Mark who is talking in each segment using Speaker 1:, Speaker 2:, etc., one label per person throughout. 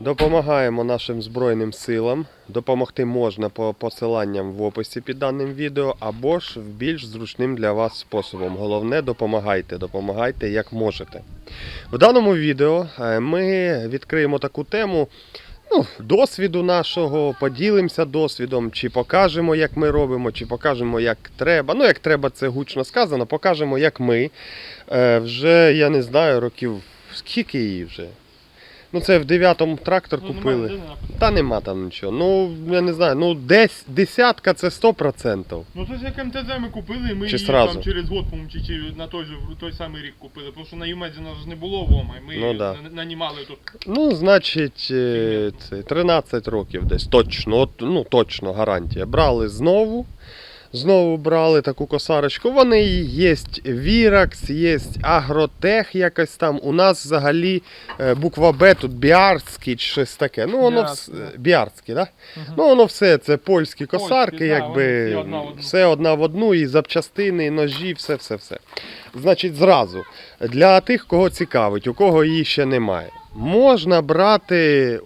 Speaker 1: Допомагаємо нашим Збройним силам. Допомогти можна по посиланням в описі під даним відео або ж в більш зручним для вас способом. Головне, допомагайте, допомагайте як можете. В даному відео е, ми відкриємо таку тему ну, досвіду нашого, поділимося досвідом, чи покажемо, як ми робимо, чи покажемо, як треба. Ну, як треба, це гучно сказано, покажемо, як ми. Е, вже, я не знаю, років скільки її вже. Ну, це в 9-му трактор
Speaker 2: Ну,
Speaker 1: купили.
Speaker 2: немає.
Speaker 1: Та нема там нічого. Ну, я не знаю, ну десь десятка це 100%.
Speaker 2: Ну це ж як МТЗ ми купили, і ми
Speaker 1: Чи
Speaker 2: її
Speaker 1: сразу?
Speaker 2: там через год, по-моєму, чи, чи на той же той самий рік купили. Тому що на Юмезі нас ж не було вома, і ми
Speaker 1: Ну, да.
Speaker 2: на- нанімали тут.
Speaker 1: Ну, значить, е, це 13 років десь. Точно, от, ну точно, гарантія. Брали знову. Знову брали таку косарочку. Вони є Віракс, є Агротех якось там. У нас взагалі е, буква Б тут Біарський чи щось таке. Ну, воно вс-
Speaker 2: да.
Speaker 1: Біарський, да?
Speaker 2: Мгм.
Speaker 1: Ну, воно все, це польські косарки,
Speaker 2: да,
Speaker 1: якби
Speaker 2: всі одна
Speaker 1: все одна в одну, і запчастини, і ножі, все, все, все. Значить, зразу, для тих, кого цікавить, у кого її ще немає. Можна брати е,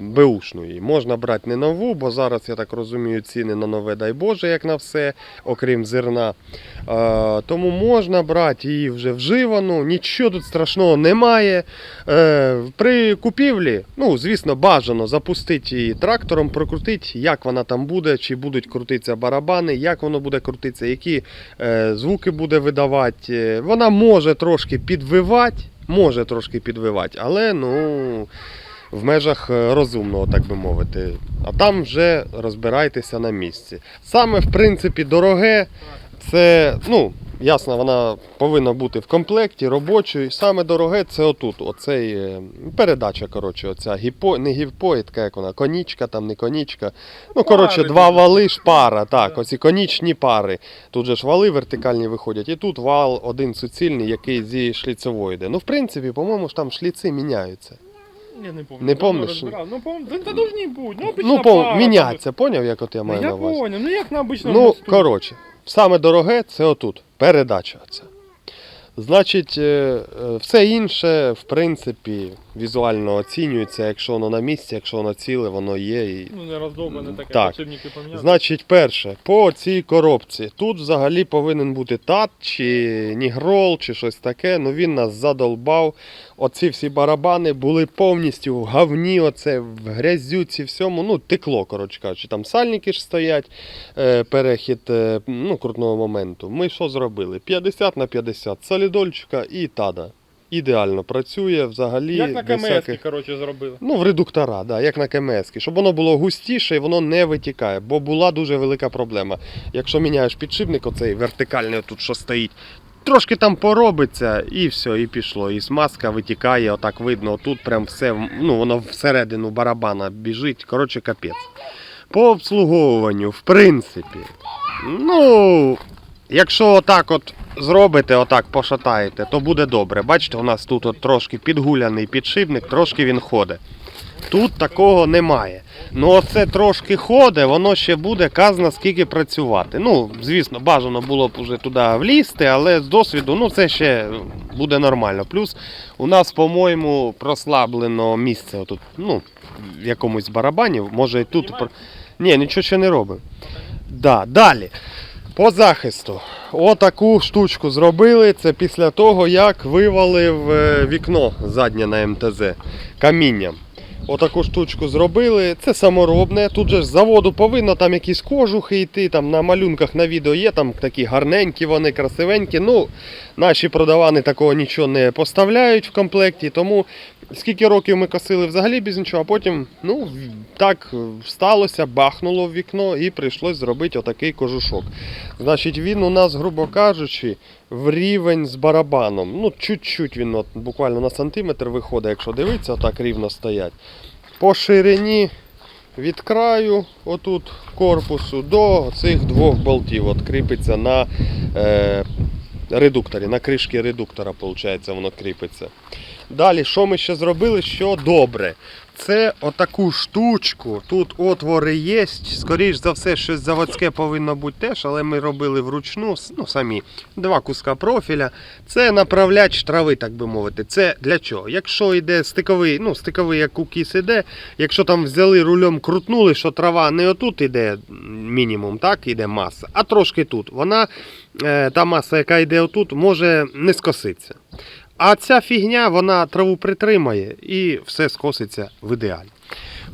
Speaker 1: беушну її, можна брати не нову, бо зараз, я так розумію, ціни на нове, дай Боже, як на все, окрім зерна. Е, тому можна брати її вже вживану, нічого тут страшного немає. Е, при купівлі, ну, звісно, бажано запустити її трактором, прокрутити, як вона там буде, чи будуть крутитися барабани, як воно буде крутитися, які звуки буде видавати. Вона може трошки підвивати, може трошки підвивати, але ну. В межах е, розумного, так би мовити. А там вже розбирайтеся на місці. Саме, в принципі, дороге, це, ну, ясно, вона повинна бути в комплекті робочою. Саме дороге це отут. Оцей е, передача, коротше, оця гіпо, не гіпоїдка, як вона, конічка, там не конічка. Ну, коротше, два вали ж пара, так, оці конічні пари. Тут же ж вали вертикальні виходять, і тут вал один суцільний, який зі шліцевої йде. Ну, в принципі, по-моєму, ж там шліци міняються.
Speaker 2: Я не пам'ятаю.
Speaker 1: Не помниш?
Speaker 2: Ну, пом... та, та должні бути. Ну,
Speaker 1: Ну,
Speaker 2: пара,
Speaker 1: міняться, поняв, як от я маю
Speaker 2: Ну,
Speaker 1: на
Speaker 2: я
Speaker 1: увазі?
Speaker 2: понял, ну як на обичному
Speaker 1: Ну,
Speaker 2: мосту.
Speaker 1: коротше, саме дороге це отут. Передача ця. Значить, е, е, все інше, в принципі, візуально оцінюється, якщо воно на місці, якщо воно ціле, воно є. І...
Speaker 2: Ну, не роздовбане таке,
Speaker 1: Так.
Speaker 2: підшипники поміняли.
Speaker 1: Значить, перше, по цій коробці. Тут взагалі повинен бути тат, чи нігрол, чи щось таке. Ну він нас задолбав. Оці всі барабани були повністю в говні, оце, в грязюці, всьому. Ну, текло, коротше кажучи. Там сальники ж стоять, е, перехід е, ну, крутного моменту. Ми що зробили? 50 на 50 солідольчика і тада. Ідеально працює взагалі.
Speaker 2: Як на КМС,
Speaker 1: всяких-
Speaker 2: коротше, зробили.
Speaker 1: Ну, в редуктора, да, як на КМС, щоб воно було густіше і воно не витікає, бо була дуже велика проблема. Якщо міняєш підшипник, оцей вертикальний, тут що стоїть, трошки там поробиться і все, і пішло. І смазка витікає, отак видно, тут прям все, ну, воно всередину барабана біжить. Коротше, капець. По обслуговуванню, в принципі, ну, якщо отак от зробите, отак пошатаєте, то буде добре. Бачите, у нас тут от трошки підгуляний підшипник, трошки він ходить. Тут такого немає. Ну оце трошки ходить, воно ще буде казна скільки працювати. Ну, звісно, бажано було б уже туди влізти, але з досвіду ну, це ще буде нормально. Плюс у нас, по-моєму, прослаблено місце отут, ну, в якомусь барабані, може і тут. Ні, нічого ще не робимо. Да, далі. По захисту. Отаку штучку зробили. Це після того, як вивалив е, вікно заднє на МТЗ камінням. Отаку штучку зробили. Це саморобне. Тут же з заводу повинно там якісь кожухи йти. Там на малюнках на відео є, там такі гарненькі, вони красивенькі. Ну, наші продавани такого нічого не поставляють в комплекті. Тому скільки років ми косили взагалі без нічого, а потім, ну, так сталося, бахнуло в вікно і прийшлось зробити отакий кожушок. Значить, він у нас, грубо кажучи, в рівень з барабаном. Ну, чуть-чуть він от, буквально на сантиметр виходить, якщо дивитися, отак рівно стоять. По ширині від краю, отут корпусу, до цих двох болтів от кріпиться на е, редукторі, на кришки редуктора, виходить, воно кріпиться. Далі, що ми ще зробили, що добре. Це отаку штучку. Тут отвори є. Скоріш за все, щось заводське повинно бути теж, але ми робили вручну, ну самі два куска профіля. Це направляч трави, так би мовити. Це для чого? Якщо йде стиковий, ну стиковий як кукіс іде, якщо там взяли рульом, крутнули, що трава не отут іде мінімум, так, іде маса, а трошки тут. Вона, е, та маса, яка йде отут, може не скоситися. А ця фігня, вона траву притримає і все скоситься в ідеалі.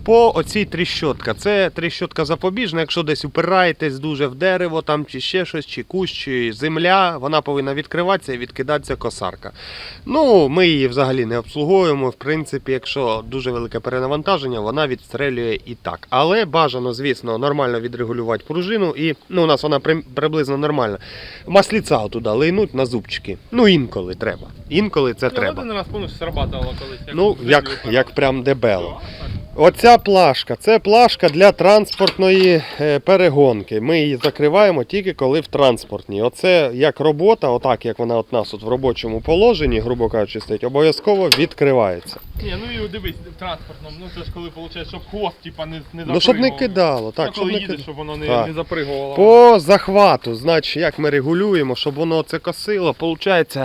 Speaker 1: По оцій тріщотка. Це тріщотка запобіжна, якщо десь упираєтесь дуже в дерево, там чи ще щось, чи кущ, чи земля, вона повинна відкриватися і відкидатися косарка. Ну, ми її взагалі не обслуговуємо. В принципі, якщо дуже велике перенавантаження, вона відстрелює і так. Але бажано, звісно, нормально відрегулювати пружину, і ну, у нас вона при- приблизно нормальна. Масліця туди линуть на зубчики. Ну, інколи треба. Інколи це
Speaker 2: Я
Speaker 1: треба.
Speaker 2: один раз повністю срабатувало колись.
Speaker 1: Ну, як, як прям дебело. Оця плашка, це плашка для транспортної е, перегонки. Ми її закриваємо тільки коли в транспортній. Оце як робота, отак як вона от нас от в робочому положенні, грубо кажучи, стоїть, обов'язково відкривається.
Speaker 2: Ні, ну і дивись, в транспортному, ну це ж коли виходить, щоб хвост типа не, не
Speaker 1: Ну, щоб не кидало, так,
Speaker 2: ну,
Speaker 1: щоб
Speaker 2: коли
Speaker 1: не
Speaker 2: їдеш, щоб воно не,
Speaker 1: Так.
Speaker 2: не запригувало.
Speaker 1: По захвату, значить, як ми регулюємо, щоб воно це косило, виходить,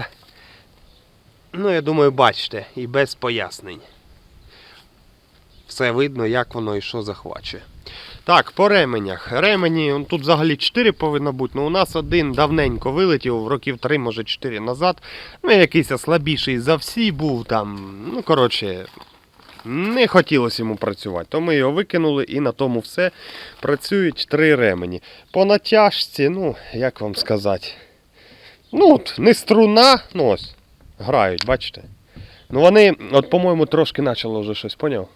Speaker 1: ну я думаю, бачите, і без пояснень. Все видно, як воно і що захвачує. Так, по ременях. Ремені, тут взагалі 4 повинно бути, але у нас один давненько вилетів, років 3, може 4 назад. Ну, якийсь слабіший за всі був там. Ну, коротше, не хотілося йому працювати, то ми його викинули і на тому все. Працюють три ремені. По натяжці, ну, як вам сказати. Ну, от, не струна, ну ось, грають, бачите. Ну вони, от, по-моєму, трошки почало вже щось, поняв?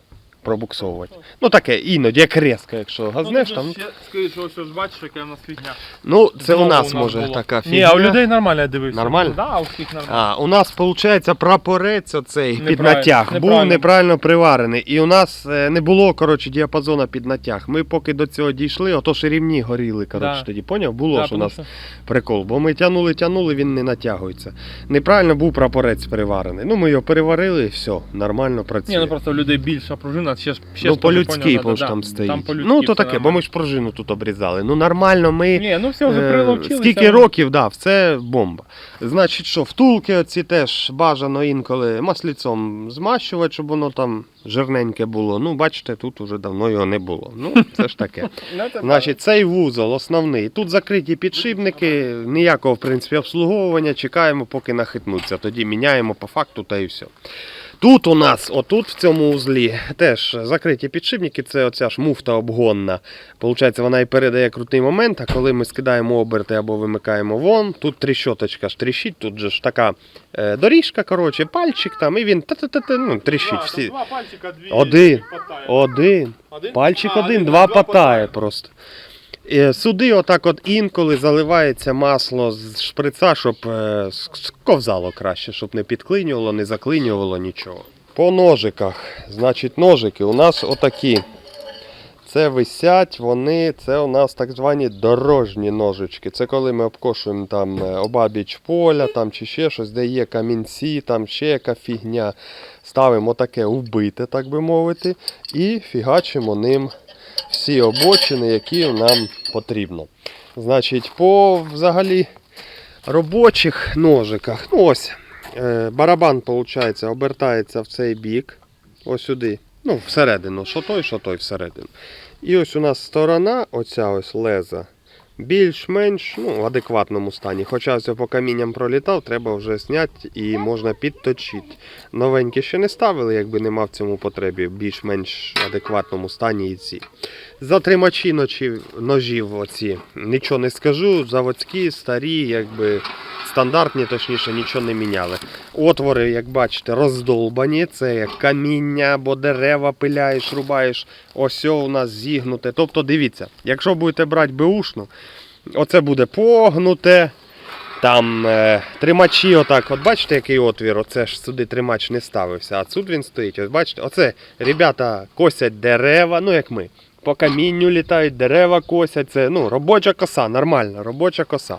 Speaker 1: Пробуксовувати. Ну таке, іноді, як резко, якщо газнеш там.
Speaker 2: Ще, скажи, ось ось бачиш, яка в нас фігня.
Speaker 1: Ну, це у
Speaker 2: Знову
Speaker 1: нас може
Speaker 2: було.
Speaker 1: така
Speaker 2: Ні, а у людей нормально я дивився.
Speaker 1: Нормально?
Speaker 2: Да, а у всіх нормально.
Speaker 1: А, у нас виходить прапорець оцей під
Speaker 2: Неправильно,
Speaker 1: натяг. Був
Speaker 2: неправильно.
Speaker 1: неправильно приварений. І у нас е, не було коротше, діапазона під натяг. Ми поки до цього дійшли, ото ж рівні горіли. Коротше,
Speaker 2: Да.
Speaker 1: тоді поняв? Було
Speaker 2: Да,
Speaker 1: ж у
Speaker 2: тому
Speaker 1: нас
Speaker 2: що-
Speaker 1: прикол. Бо ми тягнули, тягнули, він не натягується. Неправильно був прапорець приварений. Ну ми його переварили і все, нормально працює.
Speaker 2: Ні, ну просто у людей більша пружина, ще ще
Speaker 1: ну, по-людськи, бо ж
Speaker 2: да,
Speaker 1: там стоїть.
Speaker 2: Там
Speaker 1: ну, то таке, бо ми ж пружину тут обрізали. Ну нормально, ми.
Speaker 2: Ні, ну все, вже
Speaker 1: Е,
Speaker 2: приловчилися.
Speaker 1: Скільки років, да, все бомба. Значить, що втулки оці теж бажано інколи масліцом змащувати, щоб воно там жирненьке було. Ну, бачите, тут уже давно його не було. Ну, це ж таке.
Speaker 2: Ну,
Speaker 1: Значить, цей вузол основний. Тут закриті підшипники, ніякого в принципі обслуговування. Чекаємо, поки нахитнуться. Тоді міняємо по факту та і все. Тут у нас, отут в цьому узлі, теж закриті підшипники, це оця ж муфта обгонна. Получається, вона і передає крутий момент, а коли ми скидаємо оберти або вимикаємо вон, тут тріщоточка ж тріщить, тут же ж така е, доріжка, коротше, пальчик там, і він та-та-та-та, ну, тріщить всі.
Speaker 2: Два пальчика, дві
Speaker 1: Один. Один. Пальчик один, два потає просто. Е, Сюди отак от інколи заливається масло з шприца, щоб е, ковзало краще, щоб не підклинювало, не заклинювало нічого. По ножиках. Значить, ножики у нас отакі. Це висять, вони, це у нас так звані дорожні ножички. Це коли ми обкошуємо там е, обабіч поля там, чи ще щось, де є камінці, там ще яка фігня. Ставимо таке вбите, так би мовити, і фігачимо ним всі обочини, які нам потрібно. Значить, по взагалі робочих ножиках, ну ось, е, барабан, виходить, обертається в цей бік, ось сюди, ну, всередину, що той, що той всередину. І ось у нас сторона, оця ось леза, більш-менш ну, адекватному стані. Хоча я по камінням пролітав, треба вже зняти і можна підточити. Новенькі ще не ставили, якби нема в цьому потребі, в більш-менш адекватному стані і ці. Затримачі ночі, ножів оці, нічого не скажу, заводські, старі, якби стандартні, точніше, нічого не міняли. Отвори, як бачите, роздолбані, це як каміння або дерева пиляєш, рубаєш. Ось у нас зігнуте. Тобто дивіться, якщо будете брати беушну, оце буде погнуте. Там е, тримачі, отак, от бачите, який отвір, оце ж сюди тримач не ставився, а тут він стоїть. Ось бачите, оце ребята косять дерева, ну як ми. По камінню літають, дерева косять. Це ну, робоча коса, нормальна, робоча коса.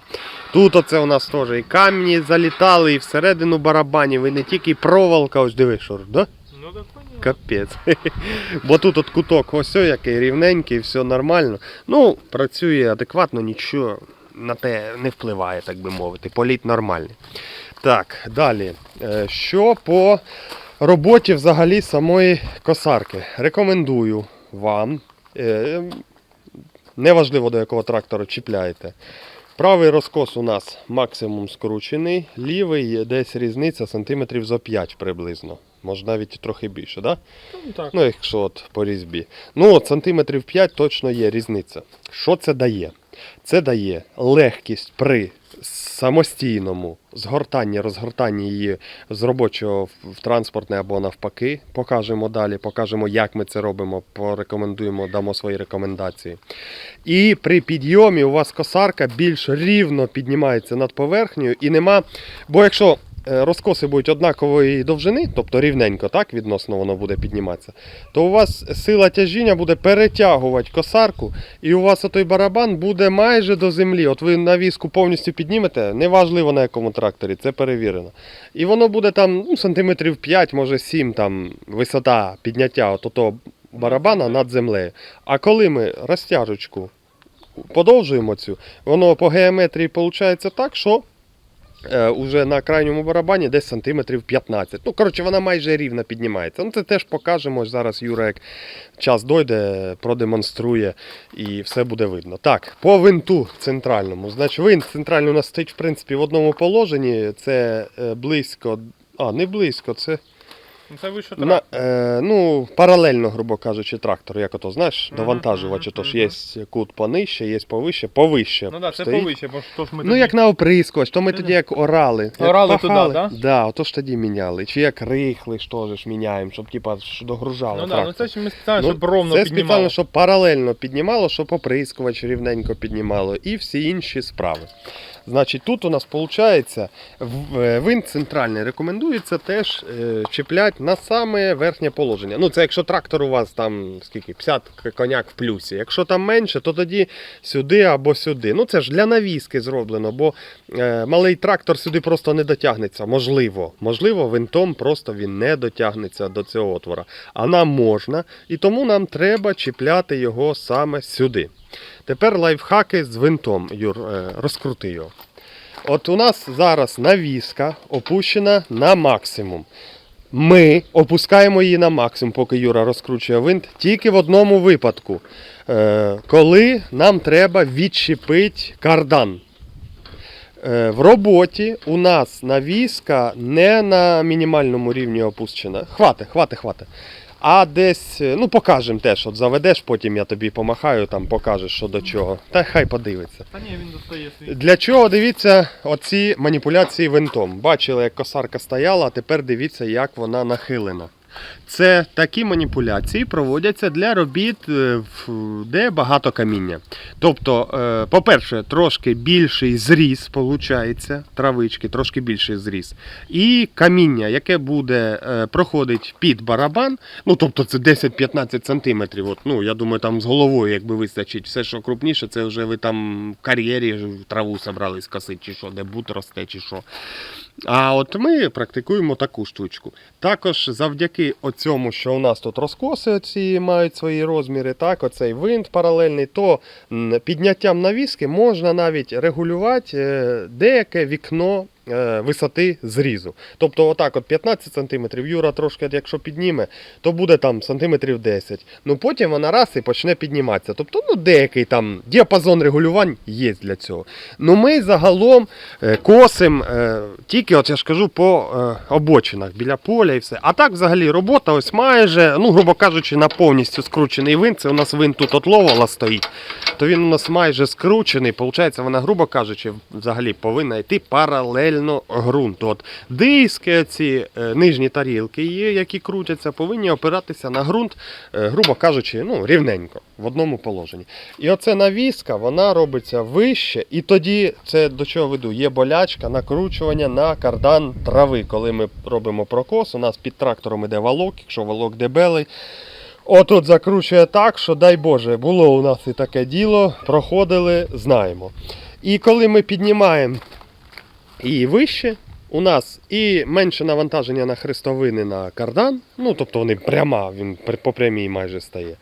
Speaker 1: Тут оце у нас теж і камні залітали, і всередину барабанів, і не тільки проволока, ось диви, що, да?
Speaker 2: Ну так.
Speaker 1: Капець. Бо тут от куток ось який рівненький, все нормально. Ну, працює адекватно, нічого на те не впливає, так би мовити. Політ нормальний. Так, далі. Е, Що по роботі взагалі самої косарки? Рекомендую вам. Е, Неважливо до якого трактора чіпляєте. Правий розкос у нас максимум скручений, лівий десь різниця сантиметрів за 5 приблизно. Може навіть трохи більше, да?
Speaker 2: Ну так.
Speaker 1: Ну, якщо от по різьбі. Ну, от сантиметрів 5 точно є різниця. Що це дає? Це дає легкість при самостійному згортанні, розгортанні її з робочого в- транспортне або навпаки. Покажемо далі, покажемо, як ми це робимо, порекомендуємо, дамо свої рекомендації. І при підйомі у вас косарка більш рівно піднімається над поверхнею і нема. Бо якщо розкоси будуть однакової довжини, тобто рівненько так відносно воно буде підніматися, то у вас сила тяжіння буде перетягувати косарку, і у вас отой барабан буде майже до землі. От ви навіску повністю піднімете, неважливо на якому тракторі, це перевірено. І воно буде там ну, сантиметрів 5, може 7 там висота підняття от барабана над землею. А коли ми розтяжечку подовжуємо цю, воно по геометрії виходить так, що е, уже на крайньому барабані десь сантиметрів 15. Ну, коротше, вона майже рівно піднімається. Ну, це теж покажемо. Зараз Юра, як час дойде, продемонструє і все буде видно. Так, по винту центральному. Значить, винт центральний у нас стоїть, в принципі, в одному положенні. Це е, близько. А, не близько, це
Speaker 2: Це ви що
Speaker 1: на, е, ну, паралельно, грубо кажучи, трактор, як ото, знаєш,
Speaker 2: Мгм,
Speaker 1: довантажувачі.
Speaker 2: мгм,
Speaker 1: Тож є кут понижче, є повище, повище.
Speaker 2: Ну так, це
Speaker 1: стоїть.
Speaker 2: повище, бо то ж ми
Speaker 1: Ну,
Speaker 2: тоді-
Speaker 1: як на оприскувач, то ми тоді як орали. як
Speaker 2: Орали туди,
Speaker 1: пахали.
Speaker 2: да?
Speaker 1: Да, ото ж тоді міняли. Чи як рихли ж ж міняємо, щоб типа ж догружало.
Speaker 2: Ну так,
Speaker 1: трактор.
Speaker 2: ну це ж ми спеціально,
Speaker 1: Ну,
Speaker 2: щоб ровно
Speaker 1: це
Speaker 2: піднімало.
Speaker 1: спеціально, щоб паралельно піднімало, щоб оприскувач рівненько піднімало і всі інші справи. Значить, тут у нас виходить, винт центральний рекомендується теж е, чіпляти на саме верхнє положення. Ну, це якщо трактор у вас там скільки, 50 коняк в плюсі. Якщо там менше, то тоді сюди або сюди. Ну це ж для навіски зроблено, бо е, малий трактор сюди просто не дотягнеться. Можливо, можливо, винтом просто він не дотягнеться до цього отвора. А нам можна, і тому нам треба чіпляти його саме сюди. Тепер лайфхаки з винтом, Юр, е, розкрути його. От у нас зараз навіска опущена на максимум. Ми опускаємо її на максимум, поки Юра розкручує винт, тільки в одному випадку, е, коли нам треба відчепити кардан. Е, В роботі у нас навіска не на мінімальному рівні опущена. Хвати, хвати, хвати. А десь, е, ну покажемо теж, от заведеш, потім я тобі помахаю, там покажеш, що до чого. Та хай подивиться.
Speaker 2: Та ні, він достає свій.
Speaker 1: Для чого дивіться оці маніпуляції винтом? Бачили, як косарка стояла, а тепер дивіться, як вона нахилена. Це такі маніпуляції проводяться для робіт, е, де багато каміння. Тобто, е, по-перше, трошки більший зріз, виходить, травички, трошки більший зріз. І каміння, яке буде е, проходить під барабан, ну тобто це 10-15 сантиметрів. От, ну, я думаю, там з головою, якби вистачить, все, що крупніше, це вже ви там в кар'єрі траву собрались косити, чи що, де бут росте, чи що. А от ми практикуємо таку штучку. Також завдяки цьому, що у нас тут розкоси ці мають свої розміри, так, оцей винт паралельний, то підняттям навіски можна навіть регулювати е, деяке вікно висоти зрізу. Тобто, отак, от 15 см, Юра трошки, якщо підніме, то буде там сантиметрів 10. Ну потім вона раз і почне підніматися. Тобто, ну деякий там діапазон регулювань є для цього. Ну ми загалом е, косим е, тільки, от я ж кажу, по е, обочинах біля поля і все. А так взагалі робота ось майже, ну, грубо кажучи, на повністю скручений винт. Це у нас винт тут от ловола стоїть, то він у нас майже скручений. Получається, вона, грубо кажучи, взагалі повинна йти паралельно ґрунту. От диски, ці е, нижні тарілки є, які крутяться, повинні опиратися на ґрунт, е, грубо кажучи, ну, рівненько в одному положенні. І оце навіска, вона робиться вище, і тоді це до чого веду? Є болячка, накручування на кардан трави. Коли ми робимо прокос, у нас під трактором іде валок, якщо валок дебелий. Отут закручує так, що дай Боже, було у нас і таке діло, проходили, знаємо. І коли ми піднімаємо її вище, у нас і менше навантаження на хрестовини на кардан, ну тобто вони пряма, він по прямій майже стає.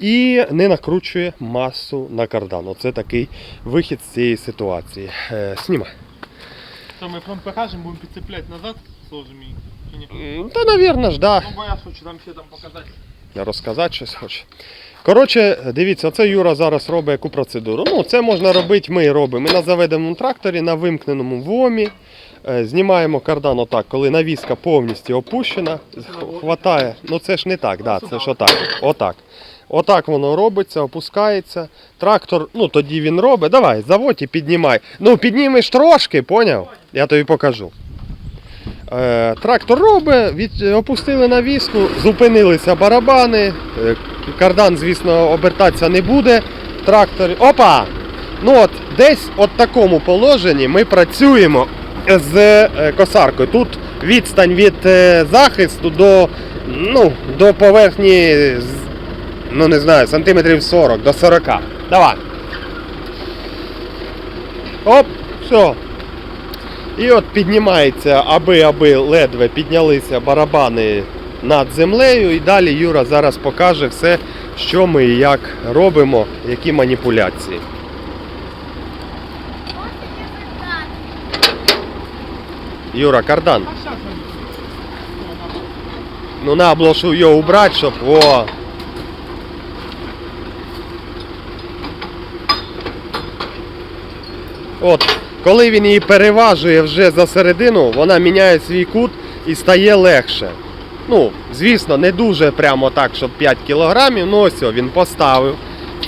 Speaker 1: І не накручує масу на кардан. Оце такий вихід з цієї ситуації. Е, знімай.
Speaker 2: Що ми прям покажемо, будемо підцепляти назад, сложимо її.
Speaker 1: Та, навірно ж, да.
Speaker 2: Ну, бо я хочу там ще там показати.
Speaker 1: Розказати щось хоче. Коротше, дивіться, оце Юра зараз робить яку процедуру. Ну, це можна робити, ми робимо. Ми на заведеному тракторі, на вимкненому вомі. е, Знімаємо кардан отак, коли навіска повністю опущена, хватає. Ну це ж не так, да, це ж отак. Отак. Отак воно робиться, опускається. Трактор, ну тоді він робить. Давай, заводь і піднімай. Ну, піднімеш трошки, поняв? Я тобі покажу. Е, трактор робить, від, опустили навіску, зупинилися барабани. е, Кардан, звісно, обертатися не буде. Трактор. Опа! Ну от, десь от такому положенні ми працюємо з е, косаркою. Тут відстань від захисту до, ну, до поверхні, ну не знаю, сантиметрів 40, до 40. Давай. Оп, все. І от піднімається, аби аби ледве піднялися барабани над землею. І далі Юра зараз покаже все, що ми і як робимо, які маніпуляції. Юра, кардан. Ну на блошу його убрати, щоб. О. От, коли він її переважує вже за середину, вона міняє свій кут і стає легше. Ну, звісно, не дуже прямо так, щоб 5 кілограмів, ну ось він поставив.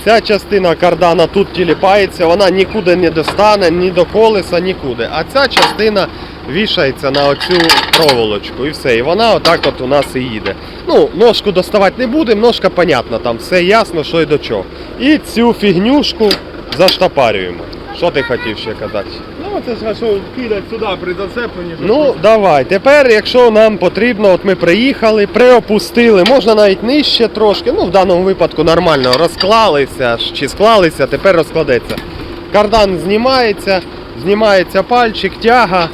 Speaker 1: Ця частина кардана тут тіліпається, вона нікуди не достане, ні до колеса, нікуди. А ця частина вішається на оцю проволочку і все. І вона отак от у нас і їде. Ну, ножку доставати не будемо, ножка понятна, там все ясно, що і до чого. І цю фігнюшку заштапарюємо. Що ти хотів ще казати?
Speaker 2: Ну, це ж що кидати сюди при зацепленні.
Speaker 1: Ну, давай. Тепер, якщо нам потрібно, от ми приїхали, приопустили, можна навіть нижче трошки. Ну, в даному випадку нормально розклалися чи склалися, тепер розкладеться. Кардан знімається, знімається пальчик, тяга.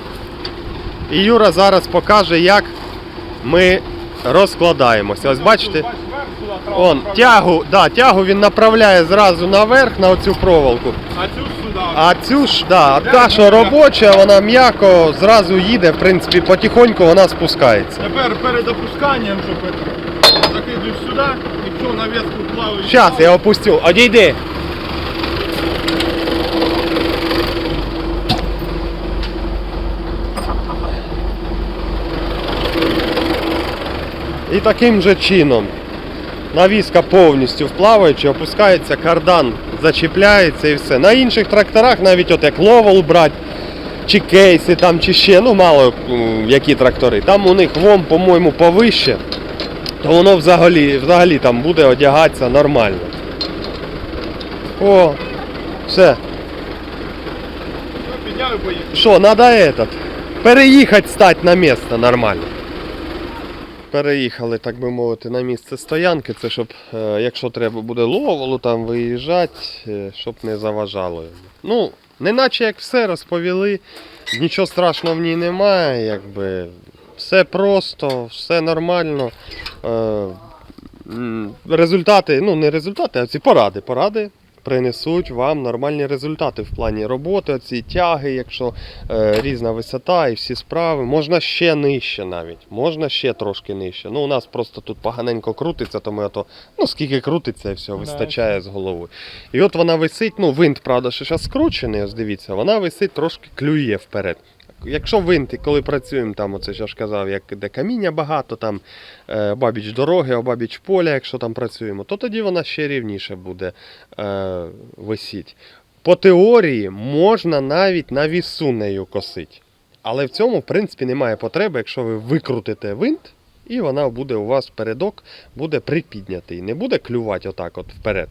Speaker 1: І Юра зараз покаже, як ми розкладаємося. Ось бачите? Он, тягу, да, тягу він направляє зразу наверх на оцю проволоку.
Speaker 2: А цю ж
Speaker 1: да, та, що робоча, вона м'яко зразу їде, в принципі, потихоньку вона спускається.
Speaker 2: Тепер перед опусканням, щоб закидуєш сюди і все, навіску плаваєш.
Speaker 1: Зараз я опустю. Одійди. І таким же чином навіска повністю вплаваючи, опускається, кардан зачіпляється і все. На інших тракторах, навіть от як ловол брати, чи кейси там, чи ще, ну мало які трактори. Там у них вом, по-моєму, повище, то воно взагалі, взагалі там буде одягатися нормально. О, все. Що, надо этот, переїхати стати на місце нормально. Переїхали, так би мовити, на місце стоянки. Це щоб, е, якщо треба буде ловолу там виїжджати, е, щоб не заважало йому. Ну, неначе як все розповіли, нічого страшного в ній немає, якби все просто, все нормально. Е, результати, ну не результати, а ці поради. Поради принесуть вам нормальні результати в плані роботи, ці тяги, якщо е, різна висота і всі справи. Можна ще нижче навіть. Можна ще трошки нижче. Ну, у нас просто тут поганенько крутиться, то ми ото, ну скільки крутиться і все, вистачає з голови. І от вона висить, ну винт, правда, ще зараз скручений, ось дивіться, вона висить трошки клює вперед. Якщо винти, коли працюємо, там оце я ж казав, як де каміння багато, там е, бабіч дороги, обабіч поля, якщо там працюємо, то тоді вона ще рівніше буде е, висіть. По теорії можна навіть на вісу нею косити. Але в цьому, в принципі, немає потреби, якщо ви викрутите винт, і вона буде у вас передок буде припіднятий. Не буде клювати отак от вперед.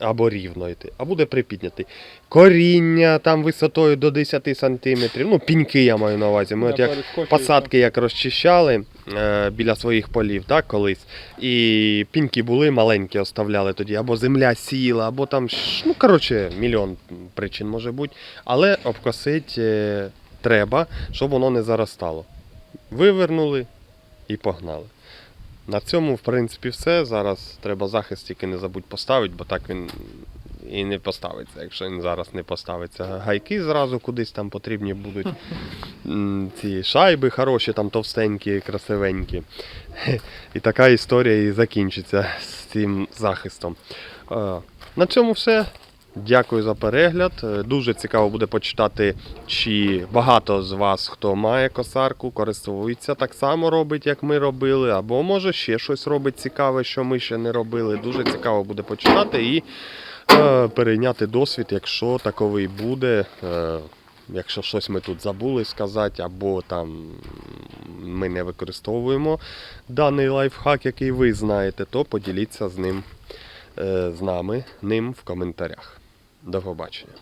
Speaker 1: Або рівно йти, а буде припіднятий. Коріння там висотою до 10 см. Ну, піньки я маю на увазі. Ми от як посадки як розчищали е, біля своїх полів, так, колись. І піньки були маленькі, оставляли тоді, або земля сіла, або там, ну, коротше, мільйон причин може бути. Але обкосити е, треба, щоб воно не заростало. Вивернули і погнали. На цьому, в принципі, все. Зараз треба захист тільки не забудь поставити, бо так він і не поставиться, якщо він зараз не поставиться. Гайки зразу кудись там потрібні будуть. Ці шайби хороші, там товстенькі, красивенькі. І така історія і закінчиться з цим захистом. Е, На цьому все. Дякую за перегляд. Е, Дуже цікаво буде почитати, чи багато з вас, хто має косарку, користується так само робить, як ми робили, або може ще щось робить цікаве, що ми ще не робили. Дуже цікаво буде почитати і е, перейняти досвід, якщо таковий буде. Е, якщо щось ми тут забули сказати, або там ми не використовуємо даний лайфхак, який ви знаєте, то поділіться з ним е, з нами ним в коментарях. До побачення.